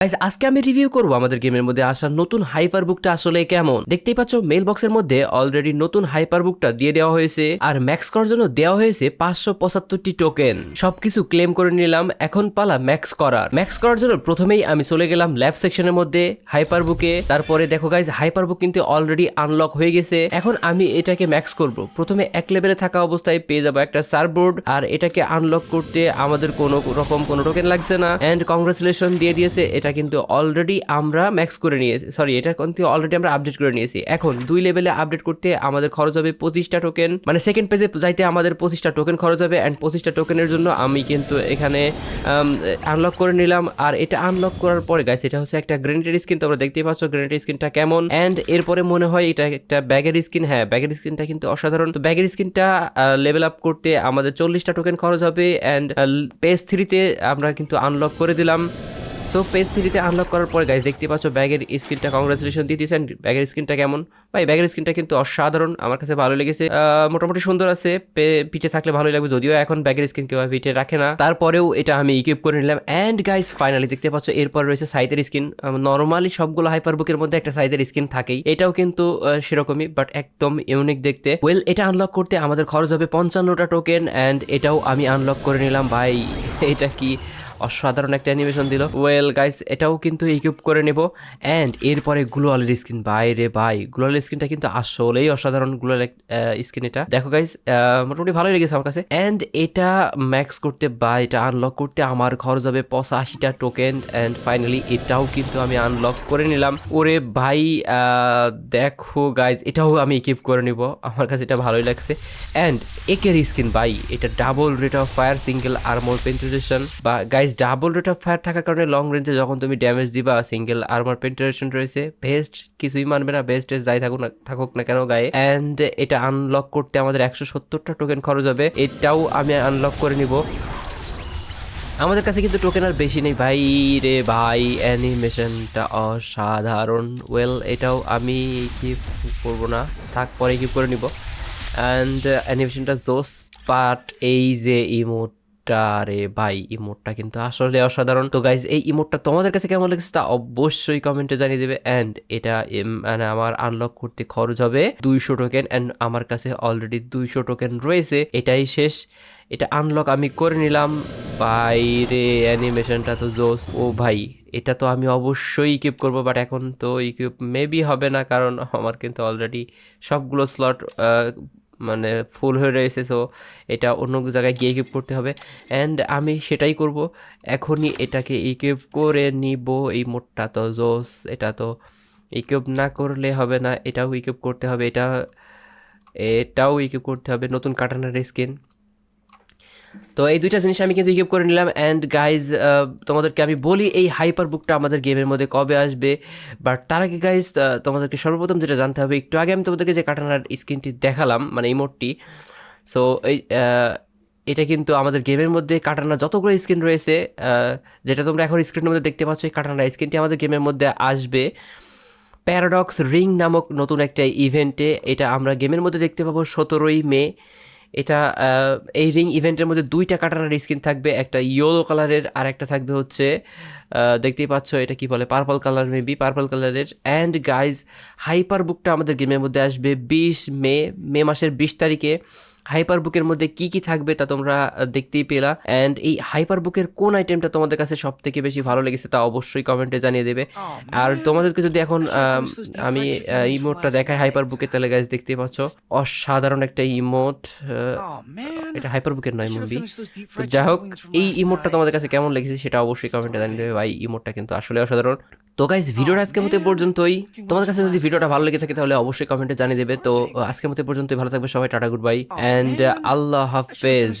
আজকে আমি রিভিউ করব আমাদের গেমের মধ্যে আসা নতুন হাইপার বুকটা আসলে কেমন? দেখতেই পাচ্ছ মেল বক্সের মধ্যে অলরেডি নতুন হাইপার বুকটা দিয়ে দেওয়া হয়েছে আর ম্যাক্স করার জন্য দেওয়া হয়েছে পাঁচশো পঁচাত্তরটি টোকেন সবকিছু ক্লেম করে নিলাম, এখন পালা ম্যাক্স করার। ম্যাক্স করার জন্য প্রথমেই আমি চলে গেলাম ল্যাব সেকশনের মধ্যে হাইপার বুকে তারপরে দেখো গাইজ হাইপার বুক কিন্তু অলরেডি আনলক হয়ে গেছে। এখন আমি এটাকে ম্যাক্স করব। প্রথমে এক লেভেলে থাকা অবস্থায় পেয়ে যাব একটা সার্ভবোর্ড আর এটাকে আনলক করতে আমাদের কোনো রকম কোনো টোকেন লাগছে না। এন্ড কংগ্রেচুলেশন দিয়ে দিয়েছে, এটা কিন্তু অলরেডি আমরা ম্যাক্স করে নিয়েছি। সরি এটা কিন্তু অলরেডি আমরা আপডেট করে নিয়েছি। এখন দুই লেভেলে আপডেট করতে আমাদের খরচ হবে পঁচিশটা টোকেন মানে সেকেন্ড পেজে যাইতে আমাদের পঁচিশটা টোকেন খরচ হবে অ্যান্ড পঁচিশটা টোকেনের জন্য আমি কিন্তু এখানে আনলক করে নিলাম। আর এটা আনলক করার পরে গাইস এটা হচ্ছে একটা গ্রেনেডের স্কিন তোমরা দেখতেই পাচ্ছ গ্রেনেডের স্কিনটা কেমন। অ্যান্ড এরপরে মনে হয় এটা একটা ব্যাগের স্কিন হ্যাঁ ব্যাগের স্কিনটা কিন্তু অসাধারণ। তো ব্যাগের স্কিনটা লেভেল আপ করতে আমাদের চল্লিশটা টোকেন খরচ হবে। অ্যান্ড পেজ থ্রিতে আমরা কিন্তু আনলক করে দিলাম। সো পেজ থ্রিতে আনলক করার পরে গাইজ দেখতে পাচ্ছ ব্যাগের স্ক্রিনটা কংগ্রাচুলেশন দিয়ে দিয়েছেন ব্যাগের স্ক্রিনটা কেমন? ভাই, ব্যাগের স্ক্রিনটা কিন্তু অসাধারণ, আমার কাছে ভালো লেগেছে। মোটামুটি সুন্দর আছে পিঠে থাকলে ভালোই লাগবে, যদিও এখন ব্যাগের স্ক্রিন কেউ পিঠে রাখে না। তারপরেও এটা আমি ইকুইপ করে নিলাম অ্যান্ড গাইজ ফাইনালি দেখতে পাচ্ছ, এরপর রয়েছে সাইজের স্ক্রিন। নর্মালি সবগুলো হাইপার বুকের মধ্যে একটা সাইজের স্ক্রিন থাকেই, এটাও কিন্তু সেরকমই বাট একদম ইউনিক দেখতে। ওয়েল এটা আনলক করতে আমাদের খরচ হবে পঞ্চান্নটা টোকেন অ্যান্ড এটাও আমি আনলক করে নিলাম, ভাই, এটা কি অসাধারণ একটা অ্যানিমেশন দিল। ওয়েল গাইস এটাও কিন্তু ইকুইপ করে নেব। অ্যান্ড এরপরে গ্লোয়ালের স্কিন বাইরে ভাই গ্লোয়ালের স্কিনটা কিন্তু আসলেই অসাধারণ গ্লোয়াল স্কিন এটা। দেখো গাইস মোটামুটি ভালোই লেগেছে আমার কাছে। অ্যান্ড এটা ম্যাক্স করতে বা এটা আনলক করতে আমার খরচ হবে পঁচাশিটা টোকেন অ্যান্ড ফাইনালি এটাও কিন্তু আমি আনলক করে নিলাম। ওরে ভাই দেখো গাইজ এটাও আমি ইকুইপ করে নিব। আমার কাছে এটা ভালোই লাগছে। অ্যান্ড একের স্কিন ভাই এটা double rate of fire single armour penetration বা guys double rate of fire থাকার কারণে লং রেঞ্জে যখন তুমি ড্যামেজ দিবা সিঙ্গেল আর্মর পেন্টারেশন রয়েছে। বেস্ট কিছুই মানবে না বেস্ট যাই থাকুক না থাকুক না কেন গায়ে। অ্যান্ড এটা আনলক করতে আমাদের একশো সত্তরটা টোকেন খরচ হবে। এটাও আমি আনলক করে নিব। আমাদের কাছে কিন্তু টোকেন আর বেশি নেই। ভাই রে ভাই অ্যানিমেশনটা অসাধারণ। ওয়েল এটাও আমি কি করব না। থাক, পরে কি করে নিব। অ্যান্ড অ্যানিমেশনটা জোস বাট এই যে ইমোটটা রে ভাই, ইমোটটা কিন্তু আসলে অসাধারণ। তো গাইজ এই ইমোটটা তোমাদের কাছে কেমন লেগেছে তা অবশ্যই কমেন্টে জানিয়ে দেবে। অ্যান্ড এটা মানে আমার আনলক করতে খরচ হবে দুইশো টোকেন অ্যান্ড আমার কাছে অলরেডি দুইশো টোকেন রয়েছে। এটাই শেষ। এটা আনলক আমি করে নিলাম। বাইরে অ্যানিমেশনটা তো জোস। ও ভাই, এটা তো আমি অবশ্যই ইকুইপ করব বাট এখন তো ইকুইপ মেবি হবে না, কারণ আমার কিন্তু অলরেডি সবগুলো স্লট মানে ফুল হয়ে রয়েছে সো এটা অন্য জায়গায় গিয়ে ইকুইপ করতে হবে। অ্যান্ড আমি সেটাই করব। এখনই এটাকে ইকুইপ করে নিব এই মোটটা তো, জোস, এটা তো ইকুইপ না করলে হবে না, এটাও ইকুইপ করতে হবে, এটা, এটাও ইকুইপ করতে হবে, নতুন কাটানার স্কিন তো এই দুইটা জিনিস আমি কিন্তু ইকুইপ করে নিলাম। অ্যান্ড গাইজ তোমাদেরকে আমি বলি, এই হাইপার বুকটা আমাদের গেমের মধ্যে কবে আসবে? বাট তার আগে গাইজ তোমাদেরকে সর্বপ্রথম যেটা জানতে হবে, একটু আগে আমি তোমাদেরকে যে কাটানার স্ক্রিনটি দেখালাম মানে ইমোটটি সো এই এটা কিন্তু আমাদের গেমের মধ্যে কাটানা যতগুলো স্ক্রিন রয়েছে যেটা তোমরা এখন স্ক্রিনের মধ্যে দেখতে পাচ্ছ, এই কাটানা স্ক্রিনটি আমাদের গেমের মধ্যে আসবে। প্যারাডক্স রিং নামক নতুন একটা ইভেন্টে এটা আমরা গেমের মধ্যে দেখতে পাবো সতেরোই মে। এটা এই রিং ইভেন্টের মধ্যে দুইটা কাটানোর স্কিন থাকবে, একটা ইয়েলো কালারের আর একটা থাকবে হচ্ছে দেখতেই পাচ্ছ এটা কি বলে? পার্পল কালার মেবি পার্পল কালারের অ্যান্ড গাইজ হাইপার বুকটা আমাদের গেমের মধ্যে আসবে বিশ মে মে মাসের বিশ তারিখে। হাইপার বুকের মধ্যে কি কি থাকবে তা তোমরা দেখতেই পেলা। অ্যান্ড এই হাইপার বুকের কোন আইটেমটা তোমাদের কাছে সব থেকে বেশি ভালো লেগেছে তা অবশ্যই কমেন্টে জানিয়ে দেবে। আর তোমাদেরকে যদি এখন আম, ইমোটটা দেখাই হাইপার বুকে তাহলে গাইজ দেখতেই পাচ্ছ। অসাধারণ একটা ইমোট এটা হাইপার বুকের নয় মুভি তো যাই হোক এই ইমোটটা তোমাদের কাছে কেমন লেগেছে সেটা অবশ্যই কমেন্টে জানিয়ে দেবে ভাই, ইমোটটা কিন্তু আসলে অসাধারণ। তো গাইজ ভিডিওটা আজকের মতো পর্যন্তই। তোমাদের কাছে যদি ভিডিওটা ভালো লেগে থাকে তাহলে অবশ্যই কমেন্টে জানিয়ে দেবে। তো আজকের মতো পর্যন্তই। ভালো থাকবে সবাই, টাটা গুড বাই অ্যান্ড আল্লাহ হাফেজ।